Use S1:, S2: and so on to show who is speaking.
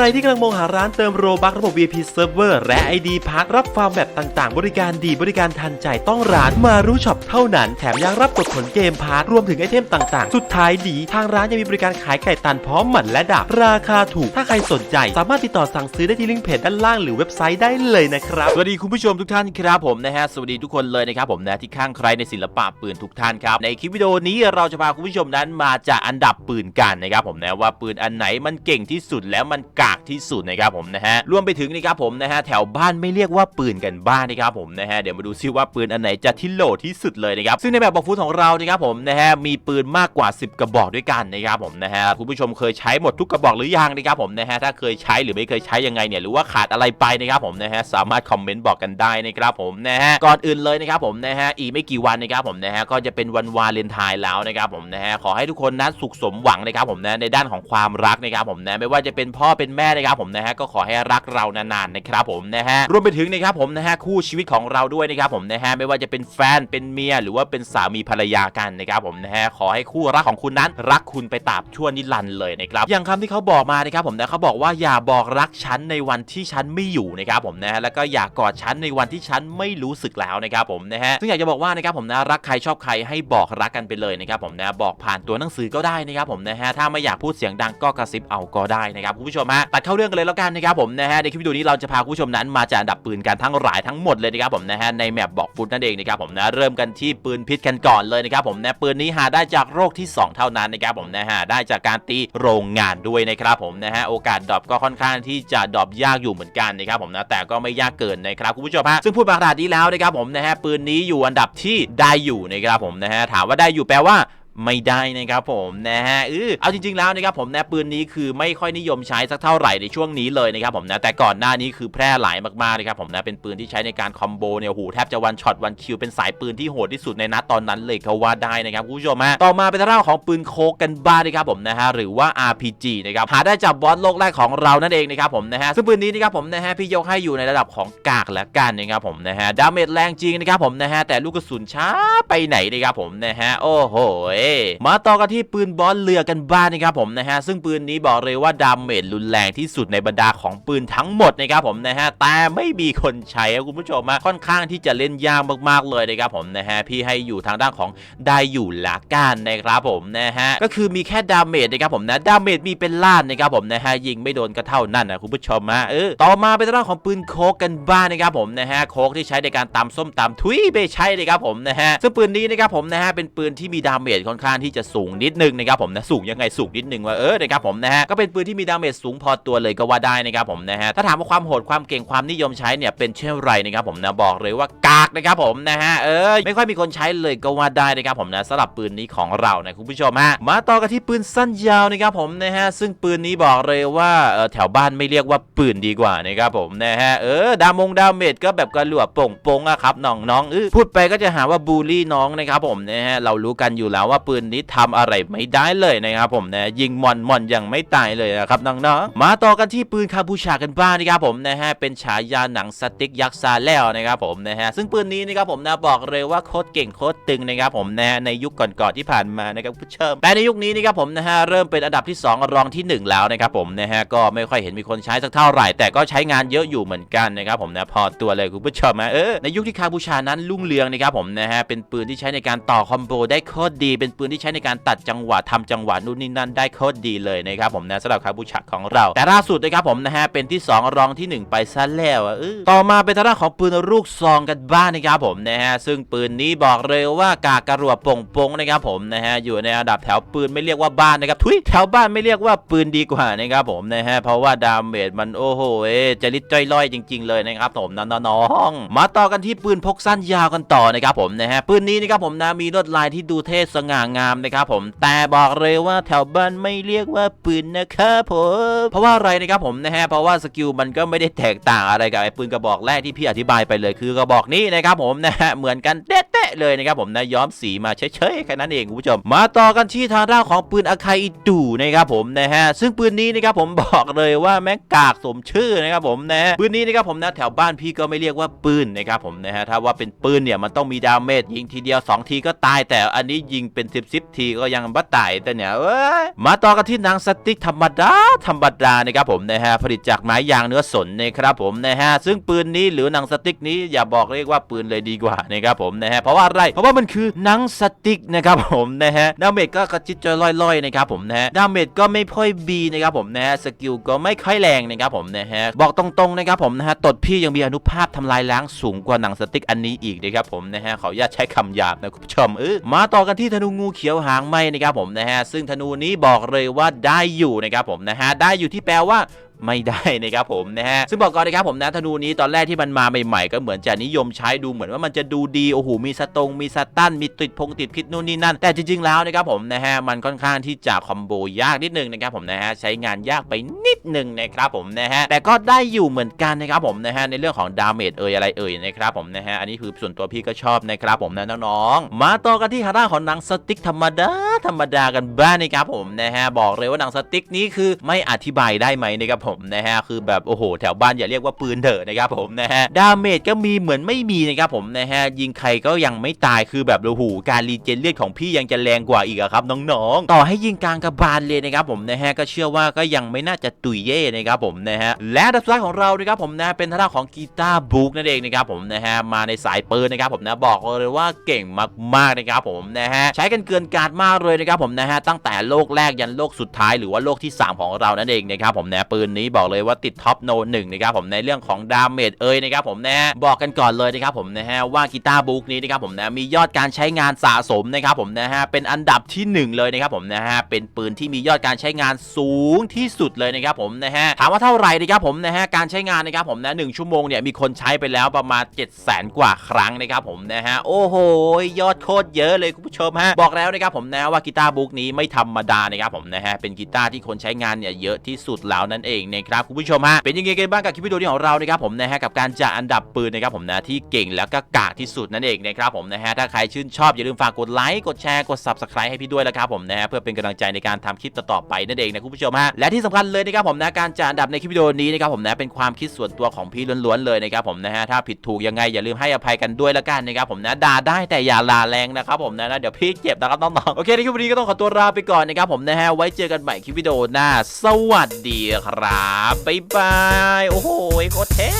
S1: รที่กำลังมองหาร้านเติมโรบักระบบ VIP Server และ ID พักรับฟาร์มแบบต่างๆ บริการดีบริการทันใจต้องร้านมารู้ช็อปเท่านั้น แถมยังรับกดผลเกมพาร์ทรวมถึงไอเทมต่างๆ สุดท้ายดี ทางร้านยังมีบริการขายไก่ตันพร้อมหมันและดาบราคาถูก ถ้าใครสนใจ สามารถติดต่อสั่งซื้อได้ที่ลิงก์เพจด้านล่างหรือเว็บไซต์ได้เลยนะครับ
S2: สวัสดีคุณผู้ชมทุกท่านครับผมนะฮะสวัสดีทุกคนเลยนะครับผมนะที่ข้างใครในศิลปะปืนทุกท่านครับในคลิปวิดีโอนี้เราจะพาคุณผู้ชมนั้นมาจากอันดับปืนกันนะครับผมนะว่าปืนอันไหนมันเก่งที่สุดแล้วมันกากที่สุดนะครับผมนะฮะรวมไปถึงนะครับผมนะฮะแถวบ้านไม่เรียกว่าปืนกันบ้านนะครับผมนะฮะเดี๋ยวมาดูซิว่าปืนอันไหนจะที่โหลที่สุดเลยนะครับซึ่งในแบบบอกฟุตของเรานะครับผมนะฮะมีปืนมากกว่า 10 กระบอกด้วยกันนะครับผมนะฮะคุณผู้ชมเคยใช้หมดทุกกระบอกหรือยังนะครับผมนะฮะถ้าเคยใช้หรือไม่เคยใช้ยังไงเนี่ยหรือว่าขาดอะไรไปนะครับผมนะฮะสามารถคอมเมนต์บอกกันได้นะครับผมนะฮะก่อนอื่นเลยนะครับผมนะฮะอีกไม่กี่วันนะครับผมนะฮะก็จะเป็นวันวาเลนไทน์แล้วนะครับผมนะฮะขอให้ทุกคนนั้นสุขสมหวังนะครับผมนะในด้านของความรักนะครับผมนะไม่ว่าจะเป็นพ่อเป็นแม่นะครับผมนะฮะก็ขอให้รักเรานานๆนะครับผมนะฮะรวมไปถึงนะครับผมนะฮะคู่ชีวิตของเราด้วยนะครับผมนะฮะไม่ว่าจะเป็นแฟนเป็นเมียหรือว่าเป็นสามีภรรยากันนะครับผมนะฮะขอให้คู่รักของคุณนั้นรักคุณไปตราบชั่วนิรันดร์เลยนะครับอย่างคำที่เขาบอกมานะครับผมนะเขาบอกว่าอย่าบอกรักฉันในวันที่ฉันไม่อยู่นะครับผมนะฮะแล้วก็อย่ากอดฉันในวันที่ฉันไม่รู้สึกแล้วนะครับผมนะฮะซึ่งอยากจะบอกว่านะครับผมนะรักใครชอบใครให้บอกรักกันไปเลยนะครับผมนะบอกผ่านตัวหนังสือก็ได้นะครับผมนะฮะถ้าไม่อยากพูดเสียงดังก็กระซิบเอาก็ได้นะครับคุณผู้ชมฮะตัดเข้าเรื่องกันเลยแล้วกันนะครับผมนะฮะในคลิปวิดีโอนี้เราจะพาคุณผู้ชมนั้นมาจากอันดับปืนกันทั้งหลายทั้งหมดเลยนะครับผมนะฮะในแมปบอกฟุตนั่นเองนะครับผมนะเริ่มกันที่ปืนพิษกันก่อนเลยนะครับผมนะปืนนี้หาได้จากโรคที่ 2 เท่านั้นนะครับผมนะฮะได้จากการตีโรงงานด้วยนะครับผมนะฮะโอกาสดรอปก็ค่อนข้างที่จะดรอปยากอยู่เหมือนกันนะครับผมนะแต่ก็ไม่ยากเกินนะครับคุณผู้ชมฮะซึ่งพูดมาขนาดนี้แล้วนะครับผมนะฮะปืนนี้อยู่อันดับที่ได้อยู่นะครับผมนะฮะถามว่าได้อยู่แปลว่า ไม่ได้นะครับผมนะฮะเออเอาจริง ๆแล้วนะครับผมนะปืนนี้คือไม่ค่อยนิยมใช้สักเท่าไหร่ในช่วงนี้เลยนะครับผมนะแต่ก่อนหน้านี้คือแพร่หลายมากๆนะครับผมนะเป็นปืนที่ใช้ในการคอมโบเนี่ยโหแทบจะวันช็อตวันคิวเป็นสายปืนที่โหดที่สุดในนัดตอนนั้นเลยก็ว่าได้นะครับคุณผู้ชมฮะต่อมาเป็นเรื่องของปืนโคกกันบ้างนะครับผมนะฮะหรือว่า RPG นะครับหาได้จากบอสโลกแรกของเรานั่นเองนะครับผมนะฮะซึ่งปืนนี้นะครับผมนะฮะพี่ยกให้อยู่ในระดับของกากและกันนะครับผมนะฮะดาเมจแรงจริงนะครับผมนะฮะแต่ลูกกระสุนช้าไปไหนนะครับผมนะฮะโอ้โหมาต่อกันที่ปืนบอสเรือกันบ้างนะครับผมนะฮะซึ่งปืนนี้บอกเลยว่าดาเมจรุนแรงที่สุดในบรรดาของปืนทั้งหมดนะครับผมนะฮะแต่ไม่มีคนใช้คุณผู้ชมมาค่อนข้างที่จะเล่นยากมากๆเลยนะครับผมนะฮะพี่ให้อยู่ทางด้านของได้อยู่ละกันนะครับผมนะฮะก็คือมีแค่ดาเมจนะครับผมนะดาเมจมีเป็นล้านนะครับผมนะฮะยิงไม่โดนก็เท่านั้นนะคุณผู้ชมฮะเออต่อมาเป็นเรื่องของปืนโคกกันบ้างนะครับผมนะฮะโคกที่ใช้ในการตำส้มตำทุยไม่ใช่เลยครับผมนะฮะซึ่งปืนนี้นะครับผมนะฮะเป็นปืนที่มีดาเมจค่อนข้างที่จะสูงนิดนึงนะครับผมนะสูงยังไงสูงนิดนึงว่าเออนะครับผมนะฮะก็เป็นปืนที่มีดาเมจสูงพอตัวเลยก็ว่าได้นะครับผมนะฮะถ้าถามว่าความโหดความเก่งความนิยมใช้เนี่ยเป็นเช่นไรนะครับผมนะบอกเลยว่ากากนะครับผมนะฮะเออไม่ค่อยมีคนใช้เลยก็ว่าได้นะครับผมนะสำหรับปืนนี้ของเรานะคุณผู้ชมฮะมาต่อกันที่ปืนสั้นยาวนะครับผมนะฮะซึ่งปืนนี้บอกเลยว่าเออแถวบ้านไม่เรียกว่าปืนดีกว่านะครับผมนะฮะเออดามงดาเมจก็แบบกระหลวโป่งโป่งๆอะครับน้องน้องๆเออพูดไปก็จะหาว่าบูลลี่น้องนะครับผมนะฮะเรารู้กันอยู่แล้วว่าปืนนี้ทำอะไรไม่ได้เลยนะครับผมนะยิงมอนมอนยังไม่ตายเลยนะครับน้องๆมาต่อกันที่ปืนคาบูชากันบ้างนะครับผมนะฮะเป็นฉายาหนังสติ๊กยักษ์ซาแล้วนะครับผมนะฮะซึ่งปืนนี้นะครับผมนะบอกเลยว่าโคตรเก่งโคตรตึงนะครับผมนะฮะในยุคก่อนๆที่ผ่านมานะครับผู้ชมแต่ในยุคนี้นะครับผมนะฮะเริ่มเป็นอันดับที่ 2 รองที่ 1 แล้วนะครับผมนะฮะก็ไม่ค่อยเห็นมีคนใช้สักเท่าไหร่ แต่ก็ใช้งานเยอะอยู่เหมือนกันนะครับผมนะพอตัวเลยคุณผู้ชมนะเออในยุคที่คาบูชานั้นรุ่งเรืองนะครับผมนะฮะเป็นปืนที่ใช้ในการต่อคอมโบได้โคตรดีเป็นปืนที่ใช้ในการตัดจังหวะทำจังหวะนู่นนี่นั่นได้โคตรดีเลยนะครับผมนะสำหรับคาบูชาของเรา แต่ล่าสุดนะครับผมนะฮะเป็นที่ 2 รองที่ 1 ไปซะแล้วอะเออต่อมาเป็นทางด้านของปืนลูกซองกันบ้างนะครับผมนะฮะซึ่งปืนนี้บอกเลยว่ากากกระรัวป่งปงๆนะครับผมนะฮะอยู่ในอันดับแถวปืนไม่เรียกว่าบ้านนะครับทุยแถวบ้านไม่เรียกว่าปืนดีกว่านะครับผมนะฮะเพราะว่าดาเมจมันโอ้โหเอ๊ะจะลิดจ้อยล่อยจริง ๆเลยนะครับผมน้องๆมาต่อกันที่ปืนพกสั้นยาวกันต่อนะครับผมนะฮะปืนนี้นะครับผมนะมีลวดลายที่ดูเท่สง่างามนะครับผม แต่บอกเลยว่าแถวบ้านไม่เรียกว่าปืนนะครับผม เพราะว่าอะไรนะครับผมนะฮะ เพราะว่าสกิลมันก็ไม่ได้แตกต่างอะไรกับไอ้ปืนกระบอกแรกที่พี่อธิบายไปเลยคือกระบอกนี้นะครับผมนะฮะ เหมือนกันเด็ดะเลยนะครับผมนะย้อมสีมาเฉยๆแค่นั้นเองคุณผู้ชม มาต่อกันที่ทางด้านของปืนอาคาอิตูนะครับผมนะฮะซึ่งปืนนี้นะครับผมบอกเลยว่าแม่งกากสมชื่อนะครับผมนะฮะปืนนี้นะครับผมนะแถวบ้านพี่ก็ไม่เรียกว่าปืนนะครับผมนะฮะถ้าว่าเป็นปืนเนี่ยมันต้องมีดาเมจยิงทีเดียว 2 ทีก็ตายแต่อันนี้ยิงเป็น 10 10ทีก็ยังบัตตายแต่เนี่ยเอ้ยมาต่อกันที่หนังสติ๊กธรรมดาธรรมดานะครับผมนะฮะผลิตจากไม้ยางเนื้อสนนะครับผมนะฮะซึ่งปืนนี้หรือหนังสติ๊กนี้อย่าบอกเรียกว่าปืนเลยดีกว่านะครับผมนะฮะเพราะว่าอะไร เพราะว่ามันคือหนังสติ๊กนะครับผมนะฮะดาเมจก็กระจิตจะล่อยๆนะครับผมนะฮะดาเมจก็ไม่ค่อยบีนะครับผมนะฮะสกิลก็ไม่ค่อยแรงนะครับผมนะฮะบอกตรงๆนะครับผมนะฮะตดพี่ยังมีอนุภาพทำลายล้างสูงกว่าหนังสติ๊กอันนี้อีกนะครับผมนะฮะขออนุญาตใช้คำหยาบนะคุณผู้ชมเออมาต่อกันที่ธนูงูเขียวหางไหมนะครับผมนะฮะซึ่งธนูนี้บอกเลยว่าได้อยู่นะครับผมนะฮะได้อยู่ที่แปลว่า ไม่ได้นะครับผมนะฮะซึ่งบอกก่อนนะครับผมนะธนูนี้ตอนแรกที่มันมาใหม่ๆ ก็เหมือนจะนิยมใช้ดูเหมือนว่ามันจะดูดีโอ้โหมีสตงมีสตันมีติดพงติดพิษนู่นนี่นั่น แต่จริงๆแล้วนะครับผมนะฮะมันค่อนข้างที่จะคอมโบยากนิดนึงนะครับผมนะฮะใช้งานยากไปนิดนึงนะครับผมนะฮะแต่ก็ได้อยู่เหมือนกันนะครับผมนะฮะในเรื่องของดาเมจเอ่ยอะไรเอ่ยนะครับผมนะฮะอันนี้คือส่วนตัวพี่ก็ชอบนะครับผมนะน้องๆมาต่อกันที่ทางด้าของหนังสติ๊กธรรมดาธรรมดากันบ้างนะครับผมนะฮะบอกเลยว่าหนังสติ๊กนี้คือไม่อธิบายได้ไหมนะครับผมนะฮะคือแบบโอ้โหแถวบ้านอย่าเรียกว่าปืนเถอะนะครับผมนะฮะดาเมจก็มีเหมือนไม่มีนะครับผมนะฮะยิงใครก็ยังไม่ตายคือแบบโอ้โหการรีเจนเลือดของพี่ยังจะแรงกว่าอีกครับน้องๆ ต่อให้ยิงกลางกระบาลเลยนะครับผมนะฮะก็เชื่อว่าก็ยังไม่น่าจะตุยเย่นะครับผมนะฮะและดับสุดท้ายของเรานะครับผมนะเป็นทางด้าของกีตาร์บุ๊กนั่นเองนะครับผมนะฮะมาในสายปืนนะครับผมนะบอกเลยว่าเก่งมากๆนะครับผมนะฮะใช้กันเกินการมากเลยนะครับผมนะฮะตั้งแต่โลกแรกยันโลกสุดท้ายหรือว่าโลกที่ 3 ของเรานั่นเองนะครับผมนะปืนนี้บอกเลยว่าติดท็อปโนหนึ่งนะครับผมในเรื่องของดาเมจเอ่ยนะครับผมนะฮะบอกกันก่อนเลยนะครับผมนะฮะว่ากีตาร์บุ๊กนี้นะครับผมนะมียอดการใช้งานสะสมนะครับผมนะฮะเป็นอันดับที่ 1 เลยนะครับผมนะฮะเป็นปืนที่มียอดการใช้งานสูงที่สุดเลยนะครับผมนะฮะถามว่าเท่าไหร่นะครับผมนะฮะการใช้งานนะครับผมนะหนึ่งชั่วโมงเนี่ยมีคนใช้ไปแล้วประมาณ7 0 0 0 0 0 กว่าครั้งนะครับผมนะฮะโอ้โหยอดโคตรเยอะเลยคุณผู้ชมฮะบอกแล้วนะครับผมนะว่ากีตาร์บุ๊กนี้ไม่ธรรมดานะครับผมนะฮะเป็นกีตาร์ที่คนใช้งานเนี่ยเยอะที่สุดแล้วนั่นเองนะครับคุณผู้ชมฮะเป็นยังไงกันบ้างกับคลิปวิดีโอนี้ของเรานะครับผมนะฮะกับการจัดอันดับปืนนะครับผมนะที่เก่งแล้วก็กากที่สุดนั่นเองนะครับผมนะฮะถ้าใครชื่นชอบอย่าลืมฝากกดไลค์กดแชร์กด subscribe ให้พี่ด้วยนะครับผมนะฮะเพื่อเป็นกำลังใจในการทำคลิปต่อๆไปนั่นเองนะคุณผู้ชมฮะและที่สำคัญเลยนะครับผมนะการจัดอันดับในคลิปวิดีโอนี้นะครับผมนะเป็นความคิดส่วนตัวของพี่ล้วนๆเลยนะครับผมนะฮะถ้าผิดถูกยังไงอย่าลืมให้อภัยกันด้วยละกันนะครับผมนะด่าได้แต่อย่าลาแรงนะครับผมนะนะเดี๋ยวพี่เจ็บนะครับน้องๆโอเคในคลิปวันนี้ก็ต้องขอตัวลาไปก่อนนะครับผมนะฮะไว้เจอกันใหม่คลิปวิดีโอหน้า สวัสดีครับบ๊ายบาย โอ้โหโคตรเท่